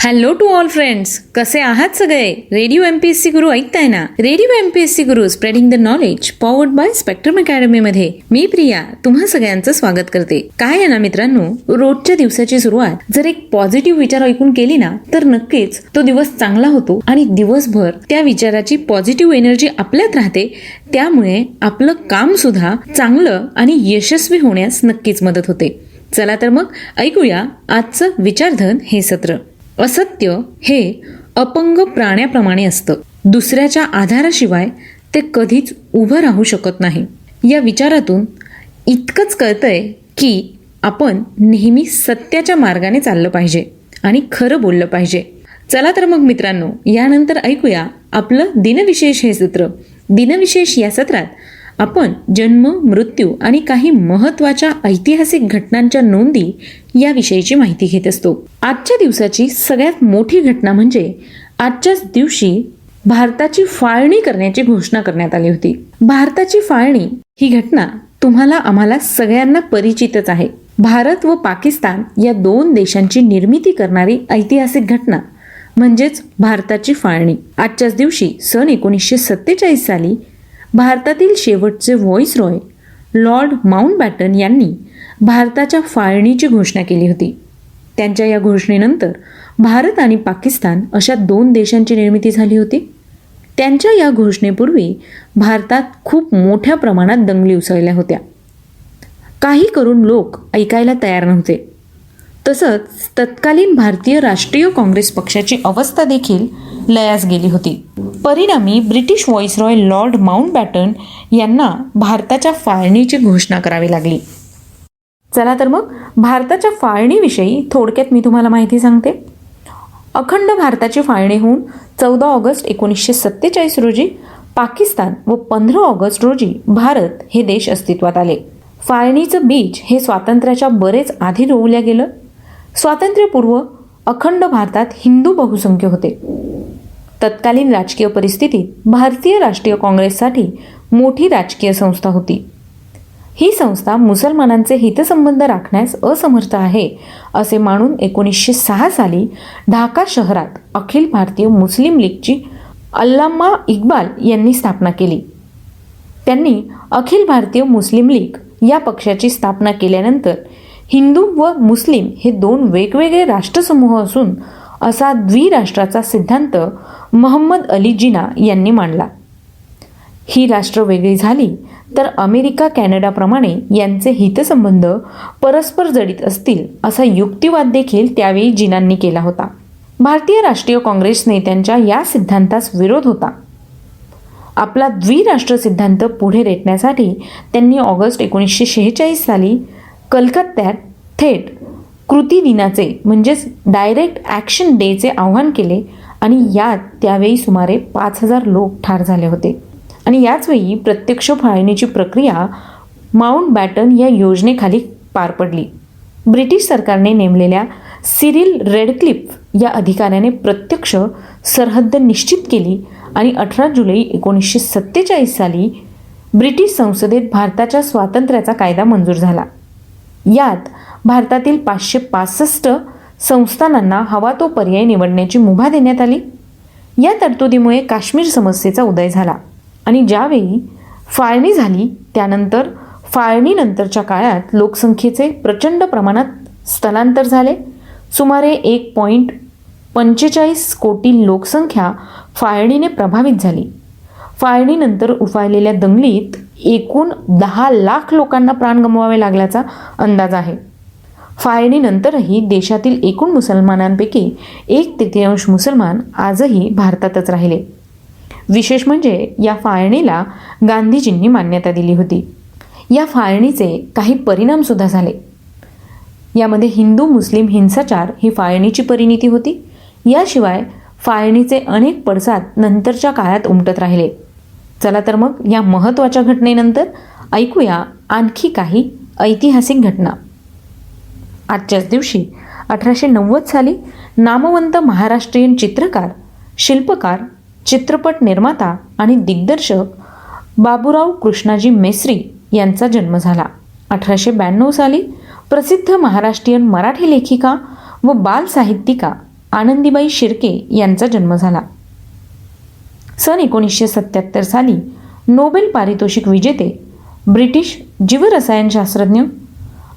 Hello to all friends कसे आहात सगळे? Radio M P S C Guru ऐकताय ना? Radio M P S C Guru spreading the knowledge powered by Spectrum Academy मध्ये. मी प्रिया तुम्हा सगळ्यांचं स्वागत करते. काय आहे ना मित्रांनो? रोजच्या दिवसाची सुरुवात जर एक पॉझिटिव्ह विचार ऐकून केली ना तर नक्कीच तो दिवस चांगला होतो आणि दिवसभर त्या विचाराची पॉझिटिव्ह एनर्जी आपल्यात राहते. त्यामुळे आपलं काम सुद्धा चांगलं आणि यशस्वी होण्यास नक्कीच मदत होते. चला तर मग ऐकूया आजचं विचारधन हे सत्र. असत्य हे अपंग प्राण्याप्रमाणे असतं. दुसऱ्याच्या आधाराशिवाय ते कधीच उभं राहू शकत नाही. या विचारातून इतकंच कळतंय की आपण नेहमी सत्याच्या मार्गाने चाललं पाहिजे आणि खरं बोललं पाहिजे. चला तर मग मित्रांनो यानंतर ऐकूया आपलं दिनविशेष हे सत्र. दिनविशेष या सत्रात आपण जन्म मृत्यू आणि काही महत्त्वाच्या ऐतिहासिक घटनांच्या नोंदी याविषयीची माहिती घेत असतो. आजच्या दिवसाची सगळ्यात मोठी घटना म्हणजे आजच्याच दिवशी भारताची फाळणी करण्याची घोषणा करण्यात आली होती. भारताची फाळणी ही घटना तुम्हाला आम्हाला सगळ्यांना परिचितच आहे. भारत व पाकिस्तान या दोन देशांची निर्मिती करणारी ऐतिहासिक घटना म्हणजेच भारताची फाळणी. आजच्याच दिवशी सन एकोणीसशे सत्तेचाळीस साली भारतातील शेवटचे व्हॉइस रॉय लॉर्ड माउंटबॅटन यांनी भारताच्या फाळणीची घोषणा केली होती. त्यांच्या या घोषणेनंतर भारत आणि पाकिस्तान अशा दोन देशांची निर्मिती झाली होती. त्यांच्या या घोषणेपूर्वी भारतात खूप मोठ्या प्रमाणात दंगली उसळल्या होत्या. काही करून लोक ऐकायला तयार नव्हते. तसंच तत्कालीन भारतीय राष्ट्रीय काँग्रेस पक्षाची अवस्था देखील लयास गेली होती. परिणामी ब्रिटिश व्हॉइसरॉय लॉर्ड माउंटबॅटन यांना भारताच्या फाळणीची घोषणा करावी लागली. चला तर मग भारताच्या फाळणीविषयी थोडक्यात मी तुम्हाला माहिती सांगते. अखंड भारताची फाळणी होऊन चौदा ऑगस्ट एकोणीसशे सत्तेचाळीस रोजी पाकिस्तान व पंधरा ऑगस्ट रोजी भारत हे देश अस्तित्वात आले. फाळणीचं बीज हे स्वातंत्र्याच्या बरेच आधी रोवल्या गेलं. स्वातंत्र्यपूर्व अखंड भारतात हिंदू बहुसंख्य होते. तत्कालीन राजकीय परिस्थितीत भारतीय राष्ट्रीय काँग्रेससाठी मोठी राजकीय संस्था होती. ही संस्था मुसलमानांचे हितसंबंध राखण्यास असमर्थ आहे असे मानून एकोणीसशे सहा साली ढाका शहरात अखिल भारतीय मुस्लिम लीगची अल्लामा इक्बाल यांनी स्थापना केली. त्यांनी अखिल भारतीय मुस्लिम लीग या पक्षाची स्थापना केल्यानंतर हिंदू व मुस्लिम हे दोन वेगवेगळे राष्ट्रसमूह असून असा द्विराष्ट्राचा सिद्धांत मोहम्मद अली जिना यांनी मांडला. ही राष्ट्र वेगळी झाली तर अमेरिका कॅनडाप्रमाणे यांचे हितसंबंध परस्पर जडित असतील असा युक्तिवाद देखील त्यावेळी जिनांनी केला होता. भारतीय राष्ट्रीय काँग्रेस नेत्यांच्या या सिद्धांतास विरोध होता. आपला द्विराष्ट्र सिद्धांत पुढे रेटण्यासाठी त्यांनी ऑगस्ट एकोणीसशे शेहेचाळीस साली कलकत्त्यात थेट कृती दिनाचे म्हणजेच डायरेक्ट ॲक्शन डेचे आव्हान केले आणि यात त्यावेळी सुमारे पाच हजार लोक ठार झाले होते. आणि याचवेळी प्रत्यक्ष फाळणीची प्रक्रिया माउंट बॅटन या योजनेखाली पार पडली. ब्रिटिश सरकारने नेमलेल्या सिरिल रेडक्लिफ या अधिकाऱ्याने प्रत्यक्ष सरहद्द निश्चित केली आणि अठरा जुलै एकोणीसशे सत्तेचाळीस साली ब्रिटिश संसदेत भारताच्या स्वातंत्र्याचा कायदा मंजूर झाला. यात भारतातील पाचशे पासष्ट संस्थानांना हवा तो पर्याय निवडण्याची मुभा देण्यात आली. या तरतुदीमुळे काश्मीर समस्येचा उदय झाला आणि ज्यावेळी फाळणी झाली त्यानंतर फाळणीनंतरच्या काळात लोकसंख्येचे प्रचंड प्रमाणात स्थलांतर झाले. सुमारे एक पॉईंट पंचेचाळीस कोटी लोकसंख्या फाळणीने प्रभावित झाली. फाळणीनंतर उफाळलेल्या दंगलीत एकूण दहा लाख लोकांना प्राण गमवावे लागल्याचा अंदाज आहे. फाळणीनंतरही देशातील एकूण मुसलमानांपैकी एक तृतीयांश मुसलमान आजही भारतातच राहिले. विशेष म्हणजे या फाळणीला गांधीजींनी मान्यता दिली होती. या फाळणीचे काही परिणामसुद्धा झाले. यामध्ये हिंदू मुस्लिम हिंसाचार ही फाळणीची परिणिती होती. याशिवाय फाळणीचे अनेक पडसाद नंतरच्या काळात उमटत राहिले. चला तर मग या महत्त्वाच्या घटनेनंतर ऐकूया आणखी काही ऐतिहासिक घटना. आजच्याच दिवशी अठराशे नव्वद साली नामवंत महाराष्ट्रीयन चित्रकार शिल्पकार चित्रपट निर्माता आणि दिग्दर्शक बाबूराव कृष्णाजी मेस्री यांचा जन्म झाला. अठराशे ब्याण्णव साली प्रसिद्ध महाराष्ट्रीयन मराठी लेखिका व बाल साहित्यिका आनंदीबाई शिर्के यांचा जन्म झाला. सन एकोणीसशे सत्याहत्तर साली नोबेल पारितोषिक विजेते ब्रिटिश जीवरसायनशास्त्रज्ञ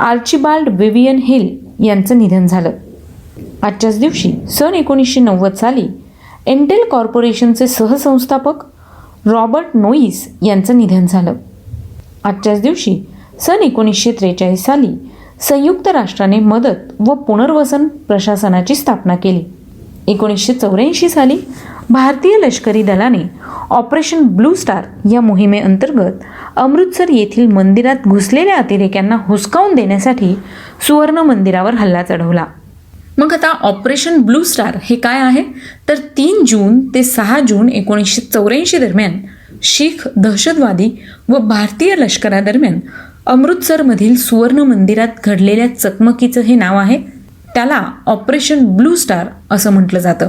आर्चिबाल्ड विवियन हिल यांचं निधन झालं. आजच्याच दिवशी सन एकोणीसशे नव्वद साली एंटेल कॉर्पोरेशनचे सहसंस्थापक रॉबर्ट नोईस यांचं निधन झालं. आजच्याच दिवशी सन एकोणीसशे त्रेचाळीस साली संयुक्त राष्ट्राने मदत व पुनर्वसन प्रशासनाची स्थापना केली. एकोणीसशे चौऱ्याऐंशी साली भारतीय लष्करी दलाने ऑपरेशन ब्लू स्टार या मोहिमेअंतर्गत अमृतसर येथील मंदिरात घुसलेल्या अतिरेक्यांना हुसकावून देण्यासाठी सुवर्ण मंदिरावर हल्ला चढवला. मग आता ऑपरेशन ब्लू स्टार हे काय आहे? तर तीन जून ते सहा जून एकोणीसशे चौऱ्याऐंशी दरम्यान शीख दहशतवादी व भारतीय लष्करादरम्यान अमृतसरमधील सुवर्ण मंदिरात घडलेल्या चकमकीचं हे नाव आहे. त्याला ऑपरेशन ब्लू स्टार असं म्हटलं जातं.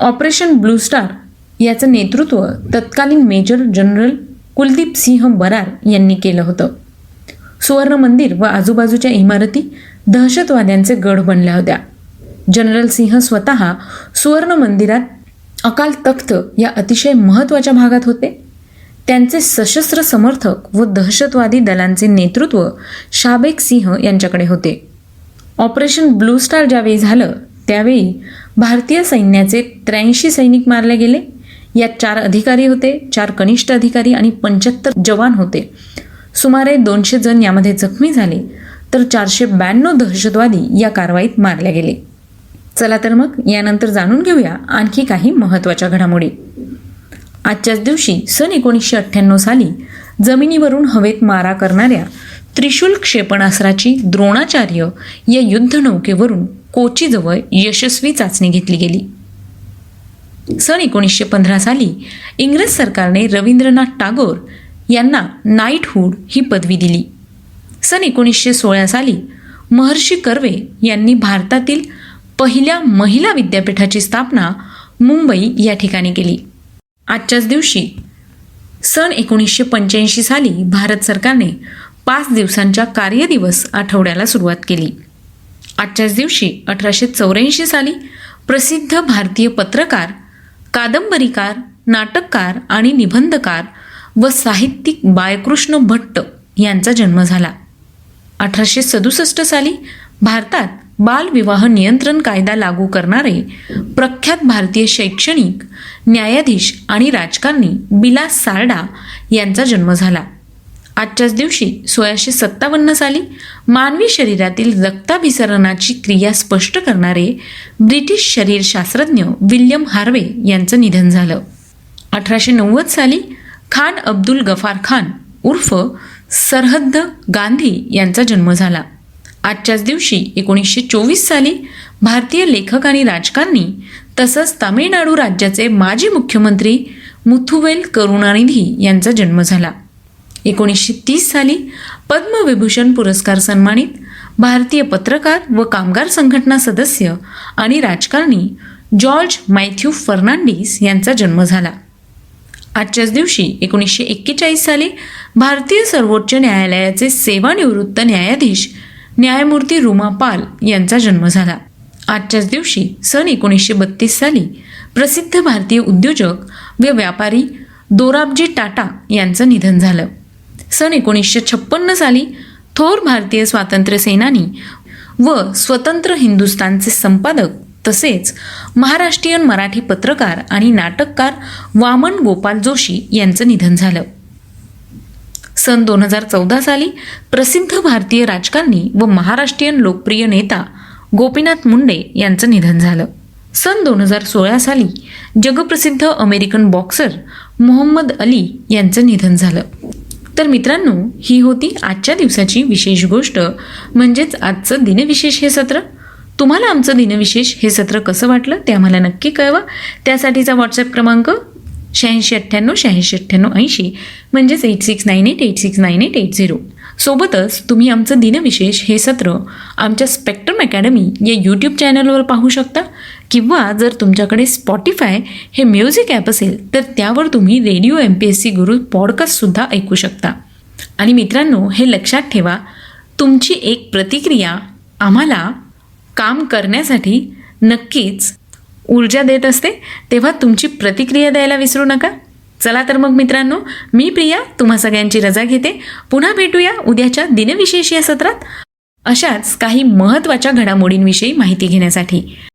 ऑपरेशन ब्लू स्टार याचं नेतृत्व तत्कालीन मेजर जनरल कुलदीप सिंह बरार यांनी केलं होतं. सुवर्ण मंदिर व आजूबाजूच्या इमारती दहशतवाद्यांचे गढ बनल्या होत्या. जनरल सिंह स्वतः सुवर्ण मंदिरात अकाल तख्त या अतिशय महत्त्वाच्या भागात होते. त्यांचे सशस्त्र समर्थक व दहशतवादी दलांचे नेतृत्व शाबेक सिंह यांच्याकडे होते. ऑपरेशन ब्लू स्टार ज्यावेळी झालं त्यावेळी भारतीय सैन्याचे त्र्याऐंशी सैनिक मारले गेले. यात चार अधिकारी होते चार कनिष्ठ अधिकारी आणि पंच्याहत्तर जवान होते. सुमारे दोनशे जण यामध्ये जखमी झाले तर चारशे ब्याण्णव दहशतवादी या कारवाईत मारले गेले. चला तर मग यानंतर जाणून घेऊया आणखी काही महत्त्वाच्या घडामोडी. आजच्याच दिवशी सन एकोणीसशे अठ्ठ्याण्णव साली जमिनीवरून हवेत मारा करणाऱ्या त्रिशूल क्षेपणास्त्राची द्रोणाचार्य या युद्धनौकेवरून कोचीजवळ यशस्वी चाचणी घेतली गेली. सन एकोणीसशे पंधरा साली इंग्रज सरकारने रवींद्रनाथ टागोर यांना नाईटहूड ही पदवी दिली. सन एकोणीसशे सोळा साली महर्षी कर्वे यांनी भारतातील पहिल्या महिला विद्यापीठाची स्थापना मुंबई या ठिकाणी केली. आजच्याच दिवशी सन एकोणीसशे पंच्याऐंशी साली भारत सरकारने पाच दिवसांच्या कार्यदिवस आठवड्याला सुरुवात केली. आजच्याच दिवशी अठराशे चौऱ्याऐंशी साली प्रसिद्ध भारतीय पत्रकार कादंबरीकार नाटककार आणि निबंधकार व साहित्यिक बाळकृष्ण भट्ट यांचा जन्म झाला. अठराशे सदुसष्ट साली भारतात बालविवाह नियंत्रण कायदा लागू करणारे प्रख्यात भारतीय शैक्षणिक न्यायाधीश आणि राजकारणी बिलास सारडा यांचा जन्म झाला. आजच्याच दिवशी सोळाशे सत्तावन्न साली मानवी शरीरातील रक्ताभिसरणाची क्रिया स्पष्ट करणारे ब्रिटिश शरीरशास्त्रज्ञ विल्यम हार्वे यांचं निधन झालं. अठराशे नव्वद साली खान अब्दुल गफार खान उर्फ सरहद्द गांधी यांचा जन्म झाला. आजच्याच दिवशी एकोणीसशे चोवीस साली भारतीय लेखक आणि राजकारणी तसंच तामिळनाडू राज्याचे माजी मुख्यमंत्री मुथुवेल करुणानिधी यांचा जन्म झाला. एकोणीसशे तीस साली पद्मविभूषण पुरस्कार सन्मानित भारतीय पत्रकार व कामगार संघटना सदस्य आणि राजकारणी जॉर्ज मॅथ्यू फर्नांडिस यांचा जन्म झाला. आजच्याच दिवशी एकोणीसशे एक्केचाळीस साली भारतीय सर्वोच्च न्यायालयाचे सेवानिवृत्त न्यायाधीश न्यायमूर्ती रुमा पाल यांचा जन्म झाला. आजच्याच दिवशी सन एकोणीसशे बत्तीस साली प्रसिद्ध भारतीय उद्योजक व व्यापारी दोराबजी टाटा यांचं निधन झालं. सन एकोणीसशे छप्पन्न साली थोर भारतीय स्वातंत्र्य सेनानी व स्वतंत्र हिंदुस्थानचे संपादक तसेच महाराष्ट्रीयन मराठी पत्रकार आणि नाटककार वामन गोपाल जोशी यांचं निधन झालं. सन दोन हजार चौदा साली प्रसिद्ध भारतीय राजकारणी व महाराष्ट्रीयन लोकप्रिय नेता गोपीनाथ मुंडे यांचं निधन झालं. सन दोन हजार सोळा साली जगप्रसिद्ध अमेरिकन बॉक्सर मोहम्मद अली यांचं निधन झालं. तर मित्रांनो ही होती आजच्या दिवसाची विशेष गोष्ट. म्हणजेच आजचं दिनविशेष हे सत्र. तुम्हाला आमचं दिनविशेष हे सत्र कसं वाटलं ते आम्हाला नक्की कळवा. त्यासाठीचा व्हॉट्सअप क्रमांक शहाऐंशी अठ्ठ्याण्णव शहाऐंशी अठ्ठ्याण्णव ऐंशी. म्हणजेच eight six nine eight eight six nine eight eight zero सोबतच तुम्ही आमचं दिनविशेष हे सत्र आमच्या स्पेक्ट्रम अकॅडमी या यूट्यूब चॅनलवर पाहू शकता. किंवा जर तुमच्याकडे स्पॉटीफाय हे म्युझिक ॲप असेल तर त्यावर तुम्ही radio M P S C Guru पॉडकास्टसुद्धा ऐकू शकता. आणि मित्रांनो हे लक्षात ठेवा तुमची एक प्रतिक्रिया आम्हाला काम करण्यासाठी नक्कीच ऊर्जा देत असते. तेव्हा तुमची प्रतिक्रिया द्यायला विसरू नका. चला तर मग मित्रांनो मी प्रिया तुम्हा सगळ्यांची रजा घेते. पुन्हा भेटूया उद्याच्या दिनविशेष या सत्रात. अशाच काही महत्त्वाच्या घडामोडींविषयी माहिती घेण्यासाठी.